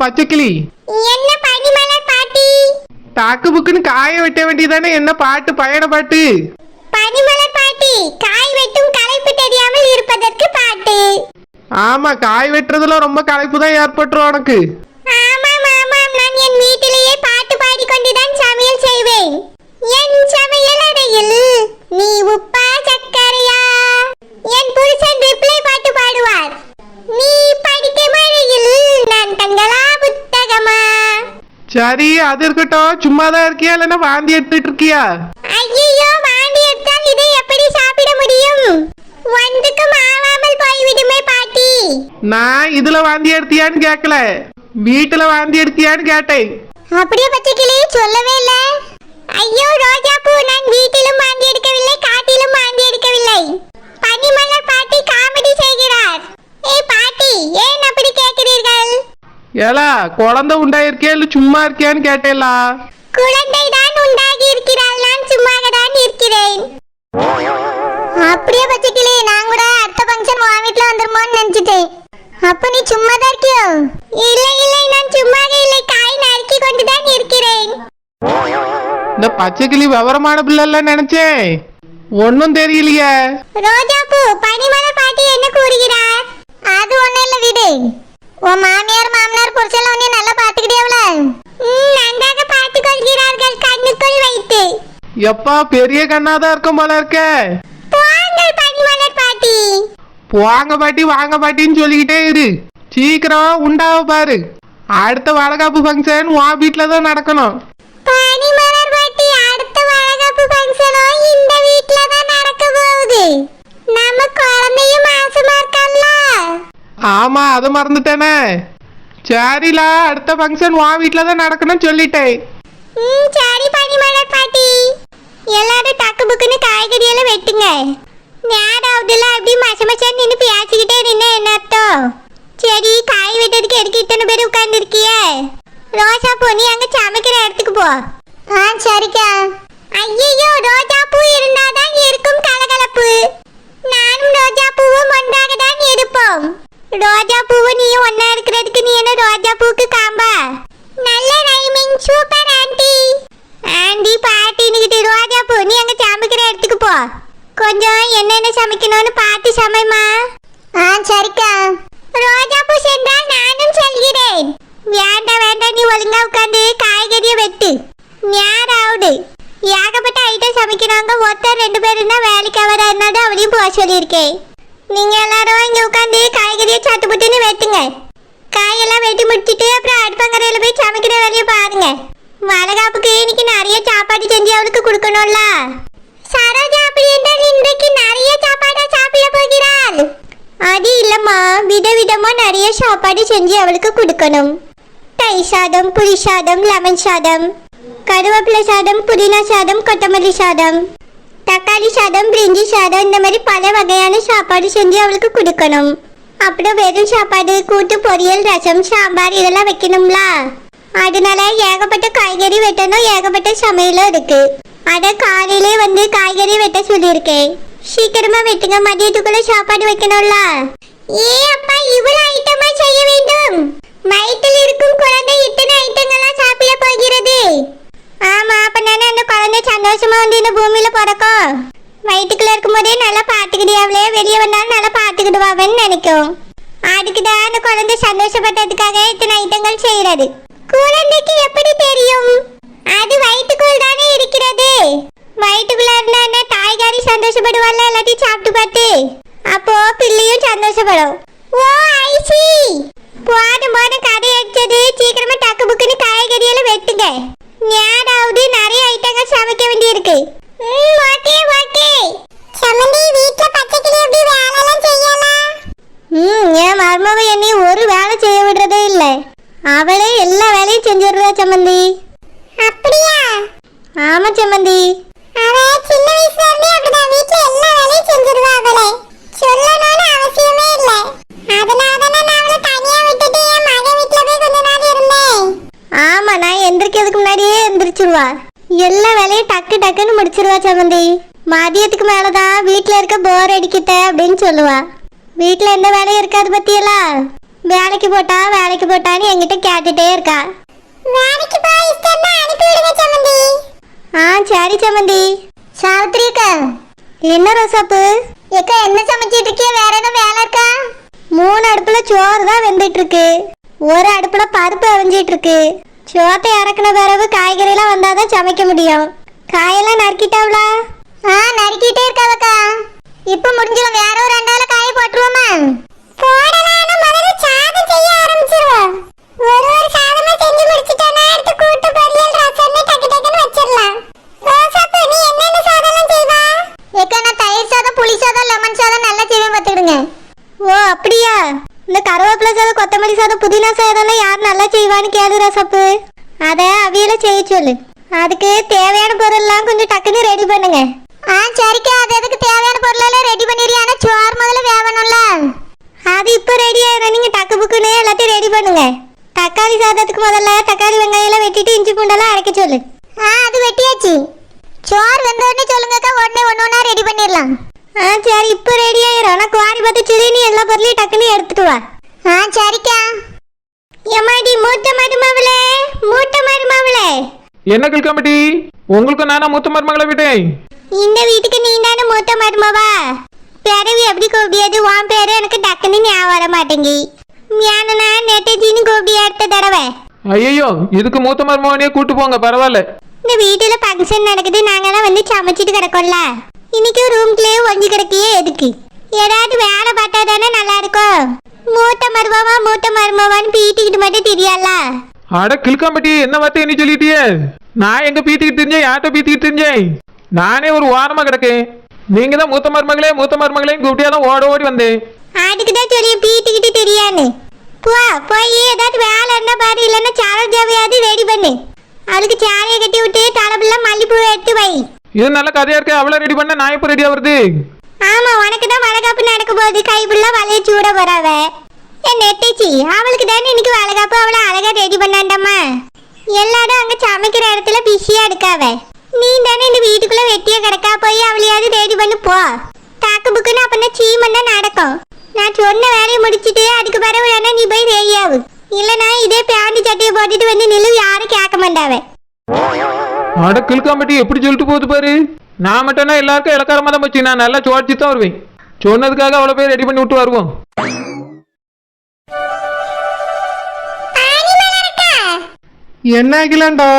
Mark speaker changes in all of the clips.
Speaker 1: பச்சைக்கிளி
Speaker 2: என்ன பனிமலர் பாட்டி?
Speaker 1: தாக்கு புக்குன்னு காய வெட்ட வேண்டியதானே? என்ன பாட்டு பயண பாட்டு?
Speaker 2: பனிமலர் பாட்டி காய் வெட்டும் களைப்பு தெரியாமல் இருப்பதற்கு பாட்டு.
Speaker 1: ஆமா காய் வெட்டுறதுல ரொம்ப களைப்பு தான் ஏற்பட்டுரும் உனக்கு.
Speaker 2: ஆமாம் ஆமாம் நான் என் வீட்டிலேயே பாட்டு பாடிக்கொண்டுதான் சமையல் செய்வேன். என் சமையல் அறையில்
Speaker 1: சரி அது இருக்கட்டும். சும்மா தான் இருக்கியா? இல்லைன்னா வாந்தி எடுத்துட்டு இருக்கியா?
Speaker 2: ஐயோ வாந்தி எடுத்தால் இதை எப்படி சாப்பிட முடியும்? ஒன்றுக்கும் ஆவாமல் போய்விடுமே பாட்டி.
Speaker 1: நான் இதுல வாந்தி எடுத்தியான்னு கேட்கல வீட்டுல வாந்தி எடுத்தியான்னு கேட்டேன்.
Speaker 2: அப்படியே பச்சைக்கிளி சொல்லவே இல்ல. ஐயோ ரோஜா பூ நான் வீட்டிலும் வாந்தி எடுக்கவில்லை காட்டிலும் வாந்தி எடுக்கவில்லை. பனிமலர் பாட்டி காமெடி செய்கிறார். ஏய் பாட்டி ஏன் அப்படி கேட்கிறீர்கள்?
Speaker 1: ஏலா குழந்தை உண்டாயிருக்கியா இல்ல சும்மா இருக்கியான்னு கேட்டேலா
Speaker 2: குழந்தை தான் உண்டாகி இருக்கிறாள் நான் சும்மாக தான் இருக்கிறேன். அப்படியே பச்சைக்கிளி நான் கூட அடுத்த ஃபங்க்ஷன் உன் வீட்ல வந்துருமோன்னு நினைச்சிட்டேன். அப்ப நீ சும்மா தான் இருக்கியோ? இல்லை இல்லை. நான் சும்மாக இல்லை. காய் நறுக்கி கொண்டு தான் இருக்கிறேன்.
Speaker 1: இந்த பச்சைக்கிளி விவரமான பிள்ளைல நினைச்சேன். ஒன்னும் தெரியலையே.
Speaker 2: ரோஜாப்பூ பனிமலர் பாட்டி
Speaker 1: எப்பா பெரிய கண்ணாதான் இருக்கும் போல இருக்க. வாங்க பாட்டி. வாங்க பாட்டின்னு சொல்லிக்கிட்டே இரு. சீக்கிரம் உண்டாவ பாரு. அடுத்த வளகாப்பு ஃபங்க்ஷன் உன் தான் நடக்கணும்.
Speaker 2: வீட்ல தான் நடக்க போகுது. நம்ம குழந்தையும் மாசமா இருக்கல்ல
Speaker 1: ஆமா அதை மறந்துட்டேனே. சரிலா அடுத்த ஃபங்க்ஷன் உன் வீட்டுல தான் நடக்கணும்னு சொல்லிட்டேன்
Speaker 2: ம் சரி பனிமலர் பாட்டி எல்லாரும் டக்கு புக்குன்னு காய்கறி எல்லாம் வெட்டுங்க. நேரம் ஆகுதுல அப்படி மச மசம் நின்று பேசிக்கிட்டே நின்று என்ன அர்த்தம்? சரி காய் வெட்டதுக்கு எதுக்கு இத்தனை பேர் உட்கார்ந்துருக்கிய? ரோஜா பூ நீ அங்க சமைக்கிற இடத்துக்கு போ. ஆ சரிக்கா. ஐயோ ரோஜா பூ இருந்தாதான் இருக்கும் கலகலப்பு. நானும் ரோஜா பூவும் ஒன்றாக தான் இருப்போம். ரோஜா பூவும் நீயும் ஒன்னா இருக்கிறதுக்கு நீ என்ன ரோஜா பூக்கு காம்பா? நல்ல ரைமிங் சூப்பர் ஆண்டி ஆண்டி பாட்டின்னுகிட்டு ரோஜா பூ நீ அங்க சமைக்கிற இடத்துக்கு போ கொஞ்சம் என்னென்ன சமைக்கணும்னு பார்த்து சமைமா ஆ சரிக்கா ரோஜா பூ சென்றால் நானும் செல்கிறேன் வேண்டாம் வேண்டாம் நீ ஒழுங்கா உட்காந்து காய்கறியை வெட்டு நேராவுடு ஏகப்பட்ட ஐட்டம் சமைக்கிறாங்க ஒருத்தர் ரெண்டு பேர் இருந்தா வேலைக்கு அவரா இருந்தாலும் அவளையும் போக நீங்க எல்லாரும் இங்க உட்காந்து காய்கறியை சட்டு புட்டுன்னு வெட்டுங்க. காயெல்லாம் வெட்டி முடிச்சிட்டு அப்புறம் அடுப்பங்கரையில போய் சமைக்கிற வேலையை பாருங்க. வளகாப்புக்கு இன்னைக்கு நிறைய சாப்பாடு செஞ்சு அவளுக்கு கொடுக்கணும்ல. சரோஜா அப்படி என்றால் இன்றைக்கு நிறைய சாப்பாடா சாப்பிட போகிறாள். அது இல்லம்மா விதவிதமா நிறைய சாப்பாடு செஞ்சு அவளுக்கு கொடுக்கணும். தயிர் சாதம் புளி சாதம் லெமன் சாதம் கருவேப்பிலை சாதம் புதினா சாதம் கொத்தமல்லி சாதம். தக்காளி சாதம் பிரிஞ்சி சாதம் இந்த மாதிரி பல வகையான சாப்பாடு செஞ்சு அவளுக்கு கொடுக்கணும். அப்புறம் வெறும் சாப்பாடு கூட்டு பொரியல் ரசம் சாம்பார் இதெல்லாம் வைக்கணும்ல. அதனால ஏகப்பட்ட காய்கறி வெட்டணும் ஏகப்பட்ட சமையலும் இருக்கு. அத காலையிலே வந்து காய்கறி வெட்ட சொல்லியிருக்கேன். சீக்கிரமா வெட்டுங்க மதியத்துக்குள்ள சாப்பாடு வைக்கணும்ல. ஏ அப்பா இவ்வளவு ஐட்டமா செய்ய வேண்டும்? வயிற்றில் இருக்கும் குழந்தை இத்தனை ஐட்டங்களா சாப்பிட போகிறது ஆமா அப்ப நானே அந்த குழந்தை சந்தோஷமா வந்து இந்த பூமியில பிறக்கும். வயிற்றுக்குள்ள இருக்கும்போதே நல்லா பாத்துக்கிட்டியாவளே வெளியே வந்தாலும் நல்லா பாத்துக்கிடுவாவன்னு நினைக்கும். அதுக்கு தான் அந்த குழந்தை சந்தோஷப்பட்டதுக்காக இத்தனை ஐட்டங்கள் செய்யறது. குழந்தைக்கு எப்படி தெரியும்? அது வயிற்றுக்குள் தானே இருக்கிறது. வயிற்றுக்குள்ள இருந்தா என்ன தாய்காரி சந்தோஷப்படுவாள் எல்லாத்தையும் சாப்பிட்டு பார்த்து? அப்போ பிள்ளையும் சந்தோஷப்படும். Oh I see! போன போன கதை அடிச்சது. சீக்கிரமா டக்கு புக்குன்னு காய்கறியெல்லாம் வெட்டுங்க. நேராவது நிறைய ஐட்டங்கள் சமைக்க வேண்டியிருக்கு ம் ஓகே ஓகே சமந்தி வீட்ல பச்சைக்கிளி எப்படி வேலைலாம் செய்யலாம் ம் என் மருமவ என்னை ஒரு வேலை செய்ய விடுறதே இல்ல அவளே எல்லா வேலையும் செஞ்சிடுறா சம்மந்தி அப்படியா ஆமா சம்மந்தி அவ சின்ன வயசுல இருந்தே அப்படிதான் வீட்ல எல்லா வேலையும் செஞ்சிருவா அவளே சொல்லணும்னு அவசியமே இல்ல அதனால எந்திரிச்சிருவா எல்லா வேலையும் டக்கு டக்குன்னு முடிச்சிருவா சமந்தி. மதியத்துக்கு மேலதான் வீட்ல இருக்க போர் அடிக்கிட்ட அப்படின்னு சொல்லுவா. வீட்ல எந்த வேலையும் இருக்காது பத்தியலா? வேலைக்கு போட்டா வேலைக்கு போட்டான்னு என்கிட்ட கேட்டுட்டே இருக்கா. வேலைக்கு போய் இஷ்டம் அனுப்பி விடுங்க சம்மந்தி ஆ சரி சம்மந்தி சாவித்ரி அக்கா. என்ன ரோசாப்பு? ஏக்கா என்ன சமைச்சிட்டு இருக்கிய? வேற எதுவும் வேலை இருக்கா? மூணு அடுப்புல சோறு தான் வெந்துட்டு இருக்கு. ஒரு அடுப்புல பருப்பு அவிஞ்சிட்டு இருக்கு. சோத்தை இறக்குன பிறகு காய்கறிலாம் வந்தாதான் சமைக்க முடியும். காயெல்லாம் நறுக்கிட்டாவளா ஆ நறுக்கிட்டே இருக்காவக்கா. இப்போ முடிஞ்சிடும். வேற ஒரு ரெண்டாவது காய போட்டுருவோமா? போடலாம்னு முதல்ல சாதம் செய்ய ஆரம்பிச்சிருவோம். ஒரு ஒரு சாதமா செஞ்சு முடிச்சிட்டோம்னா அடுத்து கூட்டு பொரியல் ரசம்னு டக்கு டக்குன்னு வச்சிடலாம். ரோசாப்பு நீ என்னென்ன சாதம்லாம் செய்வா? ஏக்கா நான் தயிர் சாதம் புளி சாதம் லெமன் சாதம் நல்லா செய்வேன் பார்த்துக்கிடுங்க. ஓ அப்படியா? இந்த கருவேப்பிலை சாதம் கொத்தமல்லி சாதம் புதினா சாதம்லாம் யார் நல்லா செய்வான்னு கேளு ரசப்பு. செய்ய சொல்லு அதுக்கு தேவையான பொருள்லாம் கொஞ்சம் டக்குன்னு ரெடி பண்ணுங்க. ஆ சரிக்கா. அது அதுக்கு தேவையான பொருளெல்லாம் ரெடி பண்ணிடுறியா ஆனா சோறு முதல்ல வேவணும்ல. அது இப்போ ரெடி ஆயிடும் நீங்க டக்கு புக்குன்னு எல்லாத்தையும் ரெடி பண்ணுங்க. தக்காளி சாதத்துக்கு முதல்ல தக்காளி வெங்காயம் எல்லாம் வெட்டிட்டு இஞ்சி பூண்டெல்லாம் அரைக்க சொல்லு. ஆ அது வெட்டியாச்சு. சோறு வெந்த உடனே சொல்லுங்கக்கா. உடனே ஒன்று ஒன்றா ரெடி பண்ணிடலாம். ஆ சரி. இப்போ ரெடி ஆயிரும். ஆனால் குவாரி பார்த்து சிறு நீ எல்லா பொருளையும் டக்குன்னு எடுத்துட்டு வா ஆ சரிக்கா எம்மாடி மூத்த மருமவளே மூத்த மருமவளே
Speaker 1: என்ன கிழக்காமட்டி உங்களுக்கு நானா மூத்த மருமகளை விட்டேன்.
Speaker 2: இந்த வீட்டுக்கு நீ தானே மூத்த மருமவா? பிறவி எப்படி கூப்பிடியாது? உன் பேரு எனக்கு டக்குன்னு ஞாபகம் வர மாட்டேங்கி. ஞானனா நெட்டஜின்னு கூப்பிடியா அடுத்த தடவை?
Speaker 1: ஐயோ இதுக்கு மூத்த மருமகனையே கூட்டு போங்க பரவாயில்ல.
Speaker 2: இந்த வீட்டுல ஃபங்க்ஷன் நடக்குது நாங்கெல்லாம் வந்து சமைச்சிட்டு கிடக்கோம்ல. இன்னைக்கு ரூம்குள்ளேயே ஒஞ்சி கிடக்கியே எதுக்கு? ஏதாவது வேலை பார்த்தா தானே நல்லா இருக்கும். மூத்த மருமவா மூத்த மருமவான்னு பீட்டிக்கிட்டு மட்டும் தெரியால
Speaker 1: அட கிழக்காம்பட்டி என்ன வார்த்தை நீ சொல்லிட்டியே? நான் எங்க பீத்திக்கிட்டு தெரிஞ்சேன்? யார்கிட்ட பீத்திக்கிட்டு தெரிஞ்சேன்? நானே ஒரு வாரமா கிடக்கேன். நீங்க தான் மூத்த மருமகளே மூத்த மருமகளையும் கூப்பிட்டியா தான் ஓட ஓடி வந்தேன்.
Speaker 2: அதுக்கு தான் சொல்லி பீட்டிக்கிட்டு தெரியான்னு. போ போய் ஏதாவது வேலை இருந்தா பாரு இல்லைன்னா சாலை ஜாவையாவது ரெடி பண்ணு. அதுக்கு சாலையை கட்டி விட்டு தலைப்புல மல்லிப்பூ எடுத்து வை.
Speaker 1: இது நல்ல கதையா இருக்கு அவளை ரெடி பண்ண நான் எப்போ ரெடியா வருது?
Speaker 2: ஆமா உனக்கு தான் வளகாப்பு நடக்க போகுது. கைப்புள்ள வளைய சூட போறாவ என் நெட்டிச்சி அவளுக்கு தானே இன்னைக்கு வளகாப்பு அவளை அழகா ரெடி பண்ணாண்டாமா? எல்லாரும் அங்க சமைக்கிற இடத்துல பிஸியா இருக்காவ. நீ தானே இந்த வீட்டுக்குள்ள வெட்டிய கிடக்கா போய் அவளையாவது ரெடி பண்ணி போ. தாக்கு புக்குன்னு அப்படின்னா சீமன் தான் நடக்கும். நான் சொன்ன வேலையை முடிச்சுட்டு அதுக்கு பிறகு வேணா நீ போய் ரெடியாவு இல்லைனா இதே பேண்ட் சட்டையை போட்டுட்டு வந்து நிலவு யாரும் கேட்க மாட்டாவ.
Speaker 1: அட கிழக்காம்பட்டி எப்படி சொல்லிட்டு போகுது பாரு? நான் மட்டும்னா எல்லாருக்கும் இலக்காரமாக தான் போச்சு. நான் நல்லா சோடிச்சு தான் வருவேன். சொன்னதுக்காக அவ்வளோ பேர் ரெடி பண்ணி விட்டு வருவோம். என்ன ஆகலாண்டோ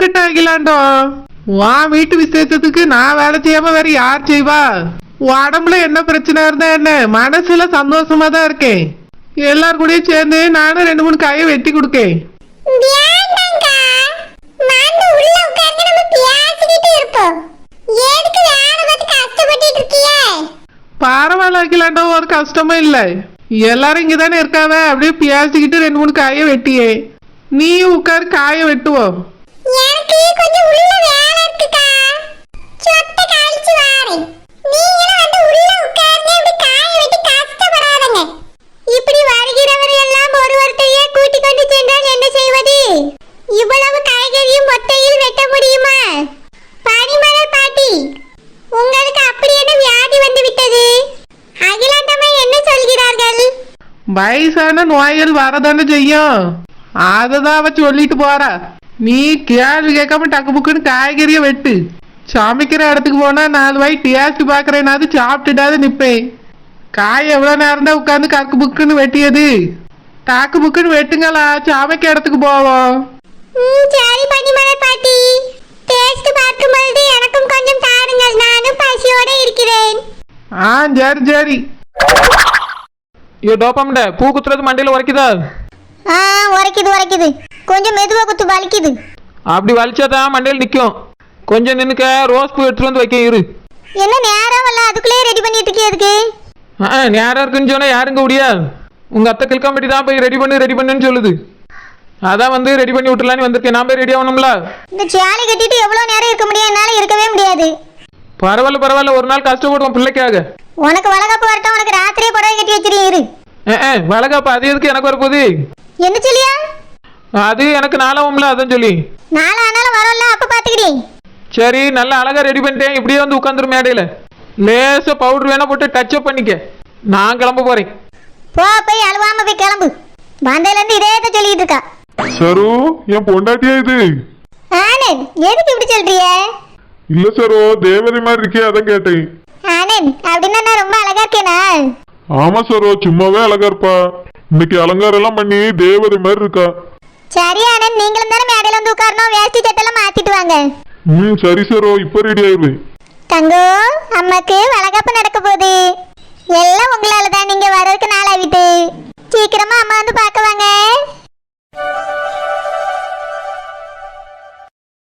Speaker 1: இருக்கட்டும் அகிலாண்டோ வா வீட்டு விசேஷத்துக்கு நான் வேலை செய்யாம வேற யார் செய்வா? உடம்புல என்ன பிரச்சனை இருந்தா என்ன? மனசுல சந்தோஷமா தான் இருக்கேன். எல்லார் கூடயும் சேர்ந்து நானும் ரெண்டு மூணு காயை வெட்டி கொடுக்கேன். பரவாயில்ல அகிலாண்டோ ஒரு கஷ்டமும் இல்லை. எல்லாரும் இங்க தானே இருக்காவ? அப்படியே பேசிக்கிட்டு ரெண்டு மூணு காயை வெட்டியே. நீயும் உட்காரு காயை வெட்டுவோம். வயசான நோய்கள் வரதானே செய்யும்? அததான் அவ சொல்லிட்டு போறா. நீ கேள்வி கேட்காம டக்கு புக்குன்னு காய்கறியை வெட்டு சமைக்கிற இடத்துக்கு போனா நாலு வாய் டேஸ்ட் பாக்குறேனாவது சாப்பிட்டுட்டாவது நிப்பேன் காய் எவ்வளவு நேரம் தான் உட்காந்து கக்கு புக்குன்னு வெட்டியது டாக்கு புக்குன்னு வெட்டுங்களா சமைக்க இடத்துக்கு போவோம்
Speaker 2: ம், சரி பனிமலர் பாட்டி டேஸ்ட் பார்க்கும் பொழுது எனக்கும் கொஞ்சம் தாருங்கள் நானும் பசியோட இருக்கிறேன்
Speaker 1: ஆ சரி சரி ஐயோ டோப்பம்ட பூ குத்துறது மண்டையில உரைக்குதா
Speaker 2: ஆ உரைக்குது உரைக்குது. கொஞ்சம் மெதுவா குத்து வலிக்குது.
Speaker 3: அப்படி வலிச்சாதான் மண்டையில் நிற்கும் கொஞ்சம் நின்னுக்க ரோஸ் பூ எடுத்துட்டு வந்து வைக்க இரு.
Speaker 2: என்ன நேரம் வரல அதுக்குள்ளே ரெடி பண்ணிட்டு இருக்கே எதுக்கு
Speaker 3: ஆ நேரம் இருக்குன்னு சொன்னா யாருங்க முடியாது உங்க அத்தை கிழக்காம்பட்டி தான் போய் ரெடி பண்ணு ரெடி பண்ணுன்னு சொல்லுது. அதான் வந்து ரெடி பண்ணி விட்டுலான்னு வந்திருக்கேன். நான் போய் ரெடி ஆகணும்ல?
Speaker 2: இந்த சேலை கட்டிட்டு எவ்வளவு நேரம் இருக்க முடியும்? என்னால இருக்கவே முடியாது.
Speaker 3: பரவாயில்ல பரவாயில்ல. ஒரு நாள் கஷ்டப்படுவோம் பிள்ளைக்காக.
Speaker 2: உனக்கு வளகாப்பு வரட்டும் உனக்கு ராத்திரியே புடவை கட்டி வச்சிருக்கேன் இரு.
Speaker 3: வளகாப்பா அது எதுக்கு எனக்கு வரப்போகுது?
Speaker 2: என்ன சொல்லியா?
Speaker 3: அது எனக்கு நாளாகும்ல அதான் சொல்லி.
Speaker 2: நாளை ஆனாலும் வரோம்ல அப்ப பாத்துக்கிடி.
Speaker 3: சரி நல்லா அழகா ரெடி பண்ணிட்டேன். இப்படியே வந்து உட்காந்துரும் மேடையில். லேசா பவுடர் வேணா போட்டு டச் அப் பண்ணிக்க. நான் கிளம்ப போறேன்.
Speaker 2: போ போய் அழுவாம போய் கிளம்பு. வந்ததுல இருந்து இதே தான் சொல்லிட்டு இருக்கா.
Speaker 4: சரு என் பொண்டாட்டியா இது?
Speaker 2: ஆனந்த் எதுக்கு இப்படி சொல்றிய?
Speaker 4: இல்ல சரோ தேவதை மாதிரி இருக்கே அதான் கேட்டேன்.
Speaker 2: ஆனந்த் அப்படின்னா நான் ரொம்ப அழகா இருக்கேனா?
Speaker 4: ஆமா சரோ சும்மாவே அழகா இருப்பா. இன்னைக்கு அலங்காரம் எல்லாம் பண்ணி தேவதை மாதிரி இருக்கா?
Speaker 2: சரி அண்ணன் நீங்களும் தானே மேடையில வந்து உட்காரணும். வேஷ்டி சட்டெல்லாம் மாத்திட்டு வாங்க.
Speaker 4: ம் சரி சரோ இப்ப ரெடி ஆயிரு.
Speaker 2: தங்கோ அம்மாக்கு வளகாப்பு நடக்க போகுது. எல்லாம் உங்களால தான். நீங்க வர்றதுக்கு நாளாகிட்டு சீக்கிரமா அம்மா வந்து பார்க்க வாங்க.